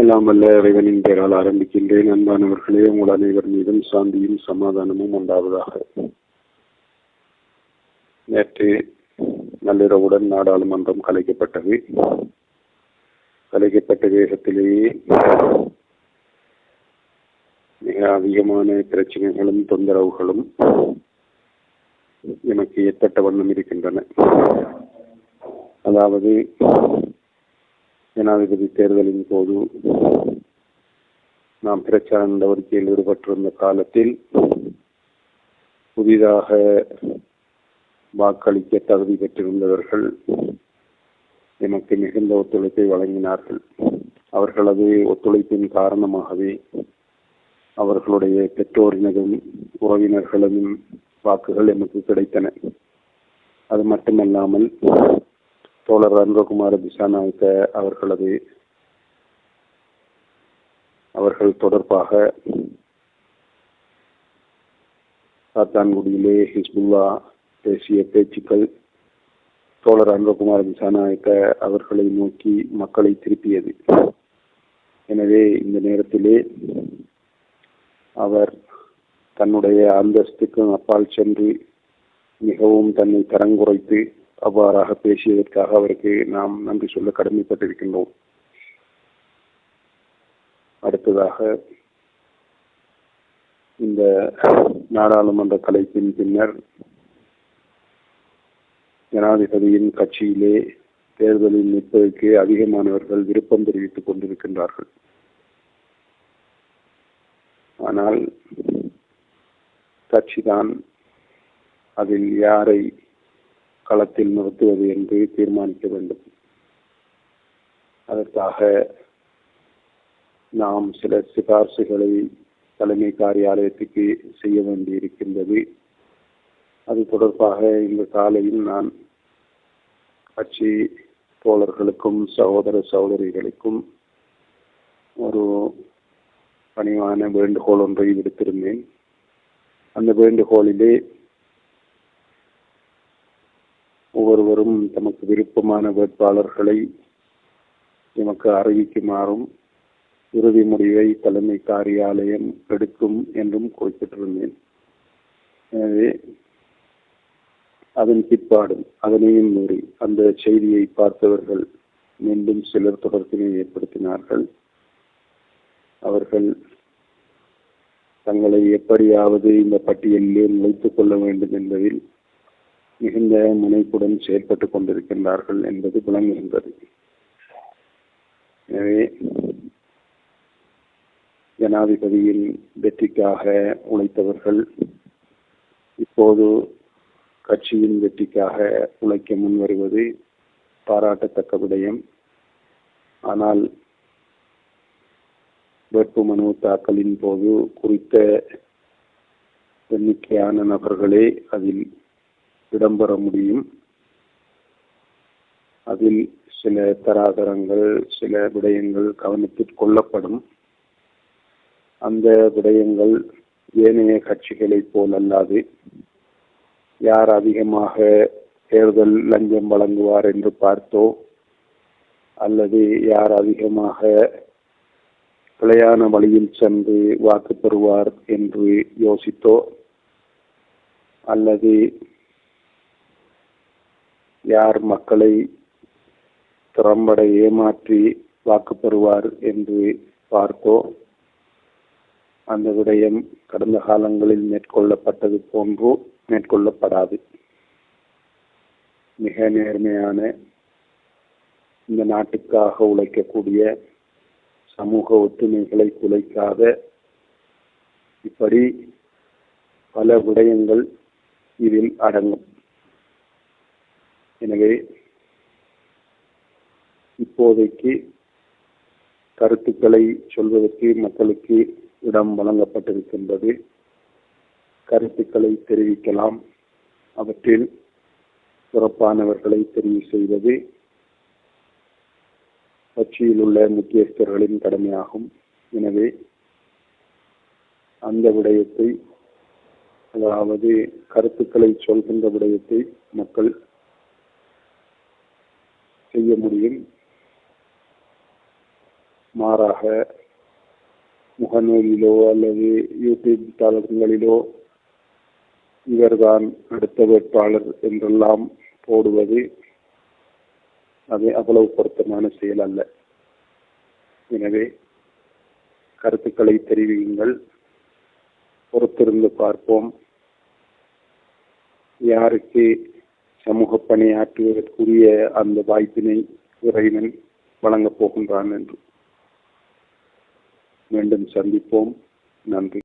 எல்லாம் வல்ல இறைவனின் பெயரால் ஆரம்பிக்கின்றேன். அன்பானவர்களே உங்கள் அனைவர் மீதும் சாந்தியும் சமாதானமும் உண்டாவதாக. நேற்று நள்ளிரவுடன் நாடாளுமன்றம் கலைக்கப்பட்டது. கலைக்கப்பட்ட வேகத்திலேயே மிக அதிகமான பிரச்சனைகளும் தொந்தரவுகளும் எனக்கு ஏற்பட்ட வண்ணம் இருக்கின்றன. அதாவது ஜனாதிபதி தேர்தலின் போது நாம் பிரச்சார நடவடிக்கையில் ஈடுபட்டிருந்த காலத்தில் புதிதாக வாக்களிக்க தகுதி பெற்றிருந்தவர்கள் எனக்கு மிகுந்த ஒத்துழைப்பை வழங்கினார்கள். அவர்களது ஒத்துழைப்பின் காரணமாகவே அவர்களுடைய பெற்றோரினதும் உறவினர்களதும் வாக்குகள் எனக்கு கிடைத்தன. அது மட்டுமல்லாமல் தோழர் ரன்வகுமார திசாநாயக்க அவர்களது அவர்கள் தொடர்பாக சாத்தான்குடியிலே ஹிஸ்புல்லா பேசிய பேச்சுக்கள் தோழர் அன்பகுமார திசாநாயக்க அவர்களை நோக்கி மக்களை திருப்பியது. எனவே இந்த நேரத்திலே அவர் தன்னுடைய அந்தஸ்துக்கும் அப்பால் சென்று மிகவும் தன்னை தரங்குறைத்து அவ்வாறாக பேசியதற்காக அவருக்கு நாம் நன்றி சொல்ல கடமைப்பட்டிருக்கின்றோம். அடுத்ததாக இந்த நாடாளுமன்ற கலைப்பின் பின்னர் ஜனாதிபதியின் கட்சியிலே தேர்தலில் நிற்பதற்கு அதிகமானவர்கள் விருப்பம் தெரிவித்துக் கொண்டிருக்கின்றார்கள். ஆனால் கட்சிதான் அதில் யாரை களத்தில் நிறுத்துவது என்று தீர்மானிக்க வேண்டும். அதற்காக நாம் சில சிபார்சுகளை தலைமை காரியாலயத்துக்கு செய்ய வேண்டியிருக்கின்றது. அது தொடர்பாக இந்த காலையில் நான் கட்சி தோழர்களுக்கும் சகோதர சகோதரிகளுக்கும் ஒரு பணிவான வேண்டுகோள் ஒன்றை விடுத்திருந்தேன். அந்த வேண்டுகோளிலே தமக்கு விருப்பமான வேட்பாளர்களை எமக்கு அறிவிக்குமாறும் இறுதி முடிவை தலைமை காரியாலயம் எடுக்கும் என்றும் குறிப்பிட்டிருந்தேன். எனவே அதன் பிற்பாடும் அதனையும் மீறி அந்த செய்தியை பார்த்தவர்கள் மீண்டும் சிலர் தொடர்பினை ஏற்படுத்தினார்கள். அவர்கள் தங்களை எப்படியாவது இந்த பட்டியலிலே நுழைத்துக் கொள்ள வேண்டும் என்பதில் மிகுந்த முனைப்புடன் செயற்பட்டுக் கொண்டிருக்கின்றார்கள் என்பது விளங்குகின்றது. எனவே ஜனாதிபதியின் வெற்றிக்காக உழைத்தவர்கள் இப்போது கட்சியின் வெற்றிக்காக உழைக்க முன் வருவது பாராட்டத்தக்க விடயம். ஆனால் வேட்புமனு தாக்கலின் போது குறித்த எண்ணிக்கையான நபர்களே அதில் இடம்பெற முடியும். அதில் சில தராதரங்கள் சில விடயங்கள் கவனத்தில் கொள்ளப்படும். அந்த விடயங்கள் ஏனைய கட்சிகளைப் போல் அல்லாது யார் அதிகமாக தேர்தல் லஞ்சம் வழங்குவார் என்று பார்த்தோ அல்லது யார் அதிகமாக பிழையான வழியில் சென்று வாக்கு பெறுவார் என்று யோசித்தோ அல்லது யார் மக்களை திறம்பட ஏமாற்றி வாக்கு பெறுவார் என்று பார்த்தோ? அந்த விடயம் கடந்த காலங்களில் மேற்கொள்ளப்பட்டது போன்றோ மேற்கொள்ளப்படாது. மிக நேர்மையான இந்த நாட்டுக்காக உழைக்கக்கூடிய சமூக ஒற்றுமைகளை குலைக்காத இப்படி பல விடயங்கள் இதில் அடங்கும். எனவே இப்போதைக்கு கருத்துக்களை சொல்வதற்கு மக்களுக்கு இடம் வழங்கப்பட்டிருக்கின்றது. கருத்துக்களை தெரிவிக்கலாம். அவற்றில் சிறப்பானவர்களை தெரிவு செய்வது கட்சியில் உள்ள முக்கியஸ்தர்களின் கடமையாகும். எனவே அந்த விடயத்தை அதாவது கருத்துக்களை சொல்கின்ற விடயத்தை மக்கள் செய்ய முடியும். மாறாக முகநூலிலோ அல்லது யூடியூப் தளங்களிலோ இவர்தான் அடுத்த வேட்பாளர் என்றெல்லாம் போடுவது அது அவ்வளவு பொருத்தமான செயல் அல்ல. எனவே கருத்துக்களை தெரிவியுங்கள். பொறுத்திருந்து பார்ப்போம். யாருக்கு சமூக பணியாற்றுவதற்குரிய அந்த வாய்ப்பினை இறைவன் வழங்கப் போகின்றான் என்று. மீண்டும் சந்திப்போம். நன்றி.